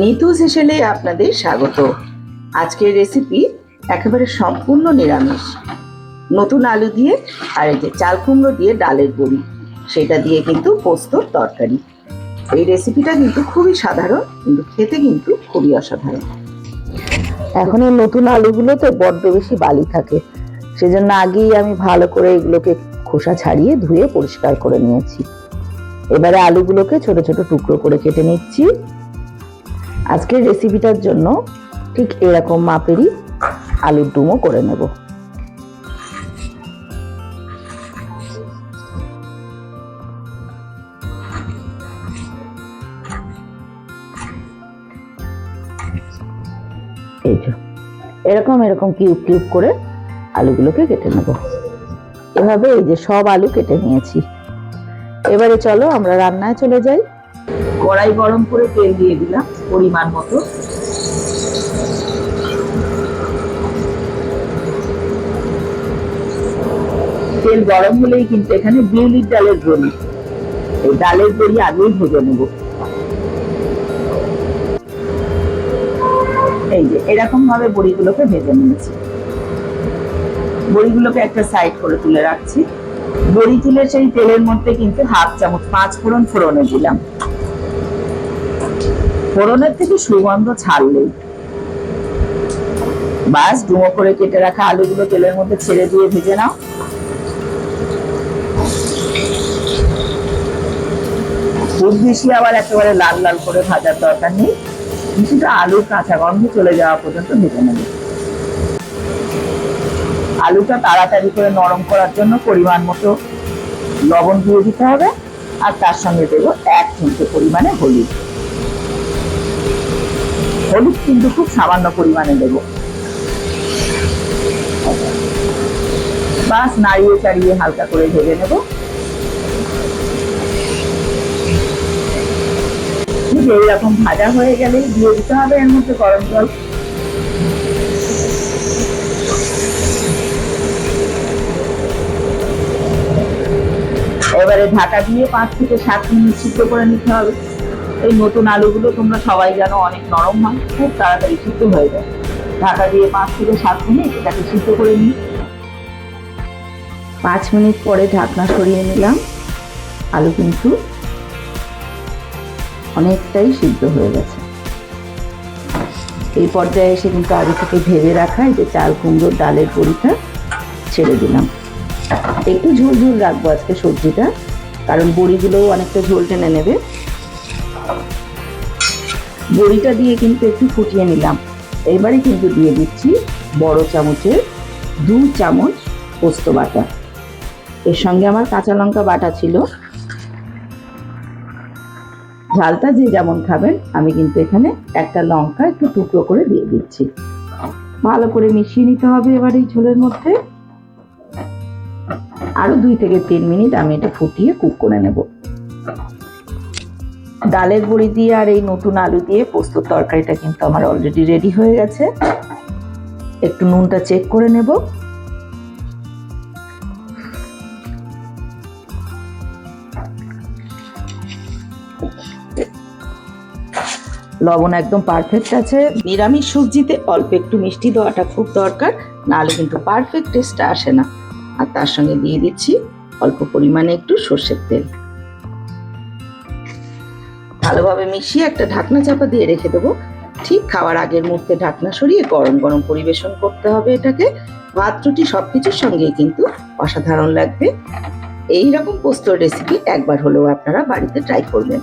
নিতু সেশেলে আপনাদের স্বাগত। আজকের রেসিপি একেবারে সম্পূর্ণ নিরামিষ। নতুন আলু দিয়ে আর এই যে চাল কুমড়ো দিয়ে ডালের বড়ি, সেটা দিয়ে কিন্তু পোস্তর তরকারি। এই রেসিপিটা কিন্তু খুবই সাধারণ, কিন্তু খেতে কিন্তু খুবই অসাধারণ। এখন এই নতুন আলুগুলোতে বড্ড বেশি বালি থাকে। সেজন্য আগেই আমি ভালো করে এগুলোকে খোসা ছাড়িয়ে ধুয়ে পরিষ্কার করে নিয়েছি। এবারে আলুগুলোকে ছোট ছোট টুকরো করে কেটে নিচ্ছি। আজকের রেসিপিটার জন্য ঠিক এরকম মাপেরই আলুর ডুমো করে নেব। এরকম এরকম কিউব কিউব করে আলুগুলোকে কেটে নেব। এভাবে এই যে সব আলু কেটে নিয়েছি। এবারে চলো আমরা রান্নায় চলে যাই। কড়াই গরম করে তেল দিয়ে দিলাম পরিমাণ মতো। তেল গরম হলেই কিন্তু এখানে বিউলির ডালের বড়ি এই ডালের বড়ি আগেই ভেজে নেব। এই যে এরকম ভাবে বড়িগুলোকে ভেজে নিয়েছি। বড়িগুলোকে একটা সাইড করে তুলে রাখছি। বড়ি তুলে সেই তেলের মধ্যে কিন্তু হাফ চামচ পাঁচ ফোড়ন ফোড়নে দিলাম। ফোড়নের থেকে সুগন্ধ ছাড়লেই। বাস, ডুমো করে কেটে রাখা আলুগুলো তেলের মধ্যে ছেড়ে দিয়ে ভেজে নাও। খুব বেশি আবার একেবারে লাল লাল করে ভাজার দরকার নেই। কিছুটা আলুর কাঁচা গন্ধ চলে যাওয়া পর্যন্ত ভেজে নেবে। আলুটা তাড়াতাড়ি করে নরম করার জন্য পরিমাণ মতো লবণ দিয়ে দিতে হবে। আর তার সঙ্গে দেবো এক চিমটে পরিমাণে হলুদ। হলুদ কিন্তু খুব সামান্য পরিমাণে দেবো। বাস নাড়িয়ে চাড়িয়ে হালকা করে ভেজে নেব। ঠিক এইরকম ভাজা হয়ে গেলেই দিয়ে দিতে হবে এর মধ্যে গরম জল। এবারে ঢাকা দিয়ে পাঁচ থেকে সাত মিনিট সিদ্ধ করে নিতে হবে। এই নতুন আলুগুলো তোমরা সবাই জানো অনেক নরম হয়, খুব তাড়াতাড়ি সিদ্ধ হয়ে যায়। ঢাকা দিয়ে পাঁচ থেকে সাত মিনিট এটাকে সিদ্ধ করে নিই। পাঁচ মিনিট পরে ঢাকনা সরিয়ে নিলাম। আলু কিন্তু অনেকটাই সিদ্ধ হয়ে গেছে। এই পর্যায়ে এসে কিন্তু আগে থেকে ভেজে রাখা যে চাল কুমড়োর ডালের বড়িটা ছেড়ে দিলাম। একটু ঝোল ঝোল রাখব আজকে সবজিটা, কারণ বড়িগুলোও অনেকটা ঝোল টেনে নেবে। বড়িটা দিয়ে কিন্তু একটু ফুটিয়ে নিলাম। এবারে কিন্তু দিয়ে দিচ্ছি বড় চামচের দু চামচ পোস্ত বাটা। এর সঙ্গে আমার কাঁচা লঙ্কা বাটা ছিল। ঝালটা যে যেমন খাবেন, আমি কিন্তু এখানে একটা লঙ্কা একটু টুকরো করে দিয়ে দিচ্ছি। ভালো করে মিশিয়ে নিতে হবে এবার এই ঝোলের মধ্যে। আরও দুই থেকে তিন মিনিট আমি এটা ফুটিয়ে কুক করে নেব। ডালের বড়ি দিয়ে আর এই নতুন আলু দিয়ে পোস্ত তরকারিটা কিন্তু আমার অলরেডি রেডি হয়ে গেছে। একটু নুনটা চেক করে নেব। লবণ একদম পারফেক্ট আছে। নিরামিষ সবজিতে অল্প একটু মিষ্টি দেওয়াটা খুব দরকার, নাহলে কিন্তু পারফেক্ট টেস্টটা আসে না। আর তার সঙ্গে দিয়ে দিচ্ছি অল্প পরিমাণে একটু সর্ষের তেল। ভালোভাবে মিশিয়ে একটা ঢাকনা চাপা দিয়ে রেখে দেবো। ঠিক খাওয়ার আগের মুহূর্তে ঢাকনা সরিয়ে গরম গরম পরিবেশন করতে হবে এটাকে। ভাত, রুটি সব কিছুর সঙ্গেই কিন্তু অসাধারণ লাগবে। এই রকম রেসিপি একবার হলেও আপনারা বাড়িতে ট্রাই করবেন।